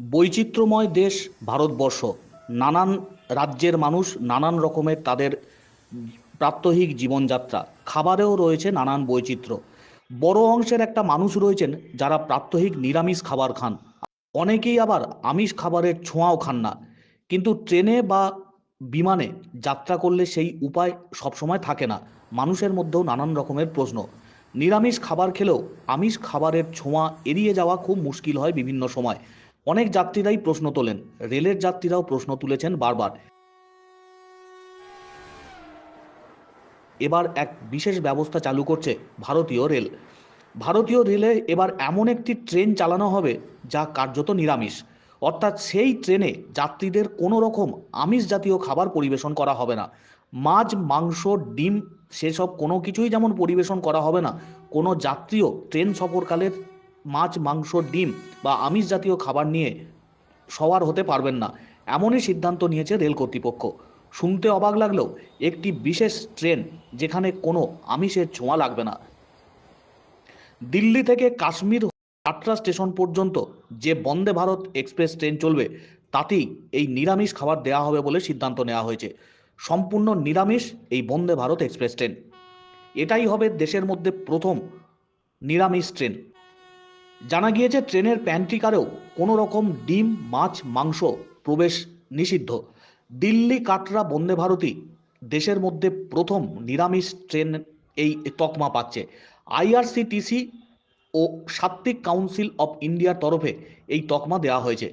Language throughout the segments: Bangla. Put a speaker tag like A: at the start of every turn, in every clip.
A: বৈচিত্র্যময় দেশ ভারতবর্ষ। নানান রাজ্যের মানুষ নানান রকমের তাদের প্রাত্যহিক জীবনযাত্রা। খাবারেও রয়েছে নানান বৈচিত্র্য। বড় অংশের একটা মানুষ রয়েছেন যারা প্রাত্যহিক নিরামিষ খাবার খান। অনেকেই আবার আমিষ খাবারের ছোঁয়াও খান না। কিন্তু ট্রেনে বা বিমানে যাত্রা করলে সেই উপায় সবসময় থাকে না। মানুষের মধ্যেও নানান রকমের প্রশ্ন। নিরামিষ খাবার খেলেও আমিষ খাবারের ছোঁয়া এড়িয়ে যাওয়া খুব মুশকিল হয় বিভিন্ন সময়। অনেক যাত্রীরাই প্রশ্ন তোলেন। রেলের যাত্রীরাও প্রশ্ন তুলেছেন বারবার। এবার এক বিশেষ ব্যবস্থা চালু করছে ভারতীয় রেল। ভারতীয় রেলে এবার এমন একটি ট্রেন চালানো হবে যা কার্যত নিরামিষ। অর্থাৎ সেই ট্রেনে যাত্রীদের কোনো রকম আমিষ জাতীয় খাবার পরিবেশন করা হবে না। মাছ, মাংস, ডিম, সেসব কোনো কিছুই যেমন পরিবেশন করা হবে না, কোনো যাত্রীও ট্রেন সফরকালের মাছ, মাংস, ডিম বা আমিষ জাতীয় খাবার নিয়ে সওয়ার হতে পারবেন না। এমনই সিদ্ধান্ত নিয়েছে রেল কর্তৃপক্ষ। শুনতে অবাক লাগলেও একটি বিশেষ ট্রেন যেখানে কোনো আমিষের ছোঁয়া লাগবে না। দিল্লি থেকে কাশ্মীর কাটরা স্টেশন পর্যন্ত যে বন্দে ভারত এক্সপ্রেস ট্রেন চলবে, তাতেই এই নিরামিষ খাবার দেওয়া হবে বলে সিদ্ধান্ত নেওয়া হয়েছে। সম্পূর্ণ নিরামিষ এই বন্দে ভারত এক্সপ্রেস ট্রেন। এটাই হবে দেশের মধ্যে প্রথম নিরামিষ ট্রেন। জানা গিয়েছে ট্রেনের প্যান্ট্রিকারেও কোনো রকম ডিম, মাছ, মাংস প্রবেশ নিষিদ্ধ। দিল্লি কাটরা বন্দে ভারতী দেশের মধ্যে প্রথম নিরামিষ ট্রেন এই তকমা পাচ্ছে। IRCTC O Satwik council of ইন্ডিয়ার তরফে এই তকমা দেওয়া হয়েছে।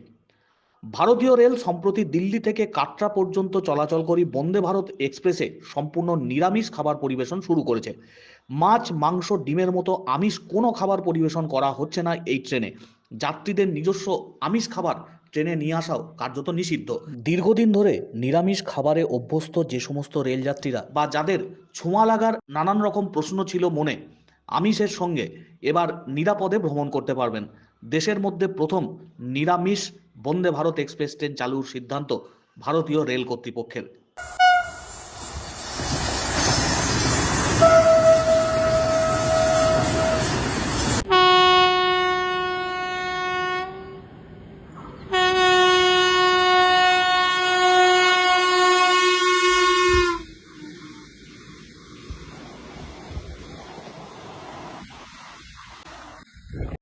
A: ভারতীয় রেল সম্প্রতি দিল্লি থেকে কাটরা পর্যন্ত চলাচলকারী বন্দে ভারত এক্সপ্রেসে সম্পূর্ণ নিরামিষ খাবার পরিবেশন শুরু করেছে। মাছ, মাংস, ডিমের মতো আমিষ কোনো খাবার পরিবেশন করা হচ্ছে না এই ট্রেনে। যাত্রীদের নিজস্ব আমিষ খাবার ট্রেনে নিয়ে আসাও কার্যত নিষিদ্ধ। দীর্ঘদিন ধরে নিরামিষ খাবারে অভ্যস্ত যে সমস্ত রেলযাত্রীরা বা যাদের ছোঁয়া লাগার নানান রকম প্রশ্ন ছিল মনে, আমিষের সঙ্গে এবার নিরাপদে ভ্রমণ করতে পারবেন। দেশের মধ্যে প্রথম নিরামিষ বন্দে ভারত এক্সপ্রেস ট্রেন চালুর সিদ্ধান্ত ভারতীয় রেল কর্তৃপক্ষের।